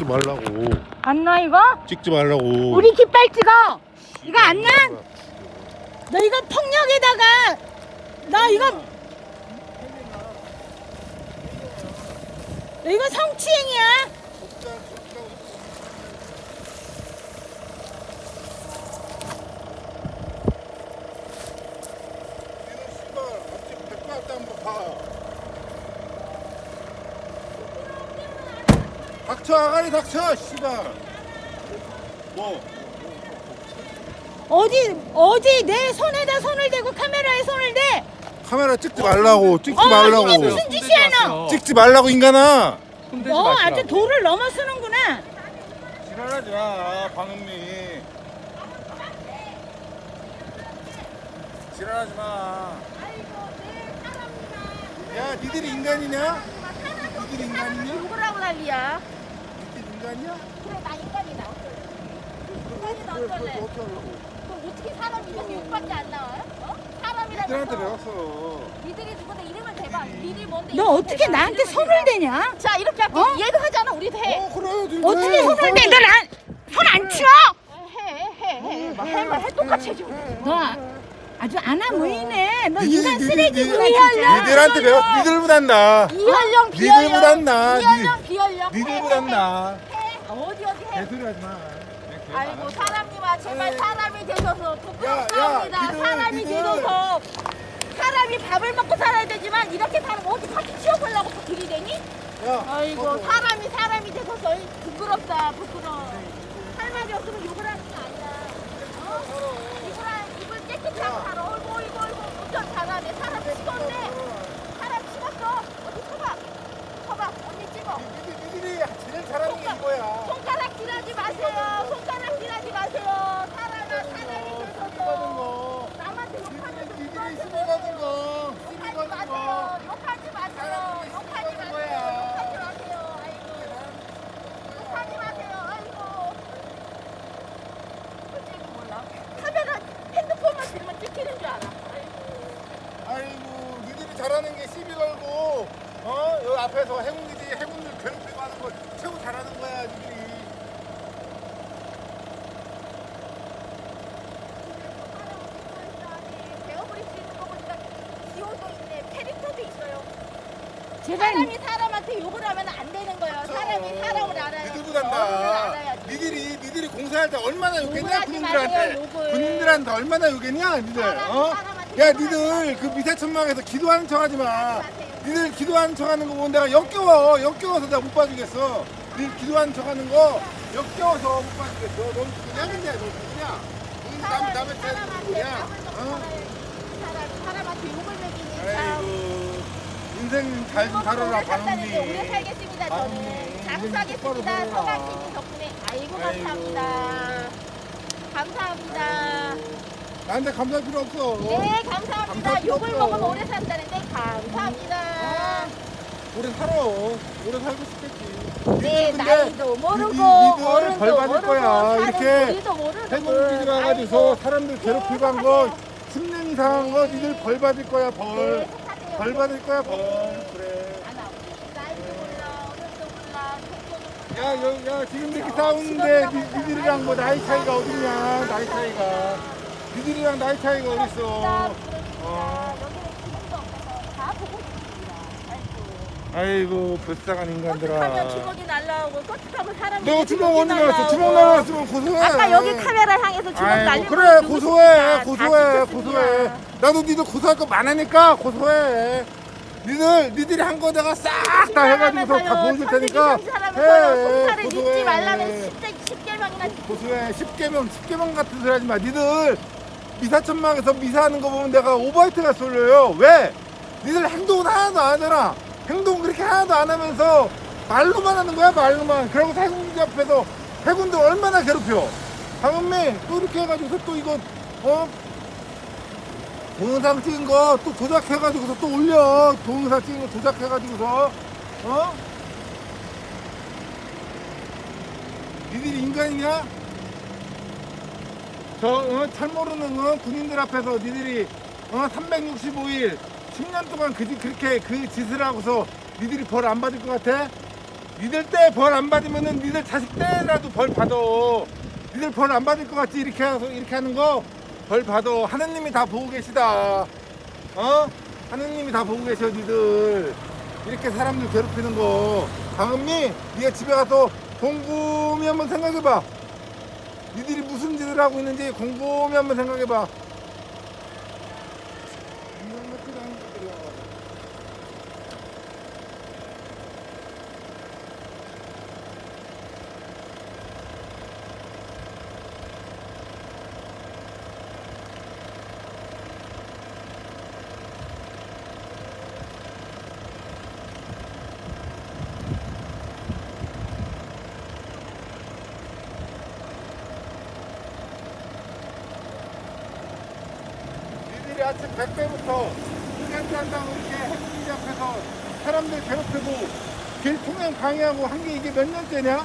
찍지 말라고. 안 나 이거? 찍지 말라고. 우리 깃발 찍어. 이거 안 나? 너 이거 폭력에다가 나 이거 너 이거 성추행이야. 닥쳐 아가리 닥쳐 씨발 뭐 어디 어디 내 손에다 손을 대고 카메라에 손을 대. 카메라 찍지 말라고 찍지 어 말라고 이게 무슨 짓이야 너? 찍지 말라고 인간아 너 아주 도를 넘어서는구나. 지랄하지 마 방음리 지랄하지 마야 니들이 인간이냐? 니들이 인간이냐? 누구라고 난리야? 니들 인간이야? 그래 나 인간이다 인간이다 어쩔래 어떻게 하려고 그럼 어떻게 사람이 이렇게 욕밖에 안 나와요? 어? 사람이라면서 니들한테 배웠어 니들이 누군데 이름을 대봐 니들이 뭔데 너 이름을 어떻게 대봐. 나한테 이름을 손을 대봐. 대냐? 자 이렇게 할게 어? 얘도 하잖아 우리도 해어 그래 니들 어떻게 해. 손을 대? 너손안 치워? 해해해해 해 해 똑같이 해줘 너 아주 안아무이네. 너 니들, 인간 니들, 쓰레기구나 니들, 진짜. 니들한테 배웠어 니들보단 나 이현령 니들보단 비현령 나. 이현령 비현령 니들보단 나해 어디 어디 해? 개소리 하지 마. 아이고 사람님아 제발 사람이 되셔서 야, 야, 부끄럽습니다. 니들, 사람이 니들. 되셔서. 사람이 밥을 먹고 살아야 되지만 이렇게 거 어디 같이 치워보려고 또 들이대니? 야, 아이고 어, 사람이 사람이 되셔서 이 부끄럽다 부끄러워. 할 말이 없으면 욕을 하는 게 아니야 어? 입을, 하- 입을 깨끗이 하고 살아 어이구 어이구 어이구 운전 잘하네 사람 찍었네 사람 찍었어 어디 쳐봐 쳐봐 언니 찍어 니들, 니들이 제일 잘하는 게 이거야 손가락 질하지 마세요 손가락 질하지 마세요 사람아 사람이 받은 되셔서 거 남한테 욕하면서 니들이 누구한테 시비 받은 거 시비 욕하지 받은 마세요 거 욕하지 마세요 사람이 욕하지 시비 받은 마세요 거야. 욕하지 마세요 아이고 욕하지 마세요 아이고 어찌 몰라 카메라 핸드폰만 들면 찍히는 줄 알아 아이고 아이고 니들이 잘하는 게 시비 걸고 어? 여기 앞에서 해군기지 해군들 괴롭히고 하는 거 최고 잘하는 거야 니들이. 사람이 사람한테 욕을 하면 안 되는 거예요. 사람이 사람을 알아요. 어른을 나 알아야지. 니들이 니들이 공사할 때 얼마나 욕했냐 군인들한테. 욕을. 군인들한테 얼마나 욕했냐 니들 사람이 어? 사람한테 야 니들 그 미사천막에서 기도하는 척 하지 마. 니들 기도하는 척 하는 거 보면 내가 역겨워. 역겨워서 내가 못 봐주겠어. 니들 기도하는 척 하는 거 역겨워서 못 봐주겠어. 넌 누구냐 근데 너 누구냐 응, 남, 남의 차에 누구냐 어? 사람, 사람한테 욕을 먹이니 참 아이고 인생 잘좀 먹고 살아라 오래 살다는데 오래 살겠습니다 저는. 반응이. 장수하겠습니다. 똑바로 살아라. 서강팀님 덕분에. 아이고 감사합니다 나한테 감사할 필요 없어. 네 감사합니다. 감사할 필요 욕을 없어. 먹으면 오래 산다는데 감사합니다. 오래 살아. 오래 살고 싶겠지. 네 근데 나이도 모르고 니- 어른도 벌 받을 모르고 거야. 사는 이렇게 우리도 걸. 가가지고서 아이고, 사람들 괴롭히고 네, 한거 10년 이상 한 거 니들 벌 받을 거야 벌. 네. 벌 받을 거야 벌. 그래. 아, 나 나이도 몰라 어른도 몰라 종교도 야, 야, 야 지금 이렇게 싸우는데 니, 니들이랑 뭐 나이 차이가 어딨냐 나이 차이가 니들이랑 나이 차이가 어딨어? 어. 아이고. 불쌍한 인간들아. 주먹이 날라오고 어떡하면 사람이 너 주먹 어디 나왔어? 주먹 나왔으면 고소해. 아까 여기 카메라 향해서 주먹 아이고 날리고 그래 고소해. 고소해 다. 고소해. 나도 니들 고소할 거 많으니까 고소해. 니들 니들이 한 거 내가 싹 다 해가지고서 다 보여줄 테니까. 손살을 고소해. 말라는 10대 10개명이나 고소해. 10개명 10개명 같은 소리 하지 마. 니들 미사천막에서 미사하는 거 보면 내가 오버하이트가 쏠려요 왜? 니들 행동은 하나도 안 하잖아 행동 그렇게 하나도 안 하면서 말로만 하는 거야 말로만 그러고 해군기 앞에서 해군들 얼마나 괴롭혀 방은미 또 이렇게 해가지고서 또 이거 어? 동영상 찍은 거 또 조작해가지고서 또 올려 동영상 찍은 거 조작해가지고서 어? 니들이 인간이냐? 저, 어, 잘 모르는 어, 군인들 앞에서 니들이 어, 365일 10년 동안 그, 짓- 그렇게 그 짓을 하고서 니들이 벌 안 받을 것 같아? 니들 때 벌 안 받으면은 니들 자식 때라도 벌 받아. 니들 벌 안 받을 것 같지 이렇게 해서 이렇게 하는 거 벌 받아. 하느님이 다 보고 계시다. 어? 하느님이 다 보고 계셔 니들. 이렇게 사람들 괴롭히는 거. 강은미, 네가 집에 가서 곰곰이 한번 생각해봐. 니들이 무슨 짓을 하고 있는지 곰곰이 한번 생각해봐. 이런 것들 하는 것들이야. 니들이 아침 100배부터 인간지 한다고 이렇게 핵심지 앞에서 사람들 괴롭히고 길 통행 방해하고 한 게 이게 몇 년째냐?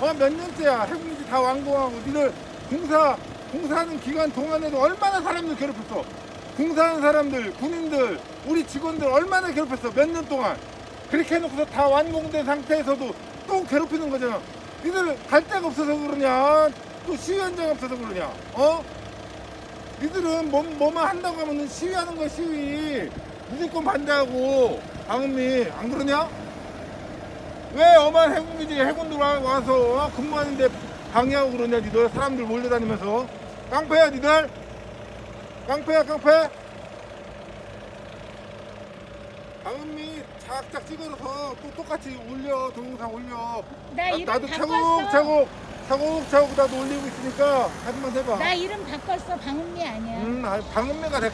어, 몇 년째야. 핵공지 다 완공하고 니들 공사, 공사하는 기간 동안에도 얼마나 사람들 괴롭혔어. 공사하는 사람들, 군인들, 우리 직원들 얼마나 괴롭혔어. 몇 년 동안. 그렇게 해놓고서 다 완공된 상태에서도 또 괴롭히는 거잖아. 니들 갈 데가 없어서 그러냐? 또 시위 현장 없어서 그러냐? 어? 니들은 뭐, 뭐만 한다고 하면은 시위하는 거야 시위. 무조건 반대하고. 방은미 안 그러냐? 왜 엄한 해군기지? 해군들 와- 와서 어? 근무하는데 방해하고 그러냐 니들? 사람들 몰려다니면서. 깡패야 니들? 깡패야 깡패? 방은미 착착 찍어서 또 똑같이 올려 동영상 올려. 나 나, 이름 나도 바꿨어. 차곡차곡 차곡차곡 나도 올리고 있으니까 하지만 해봐 나 이름 바꿨어. 방은미 아니야. 음, 아, 방은미가 내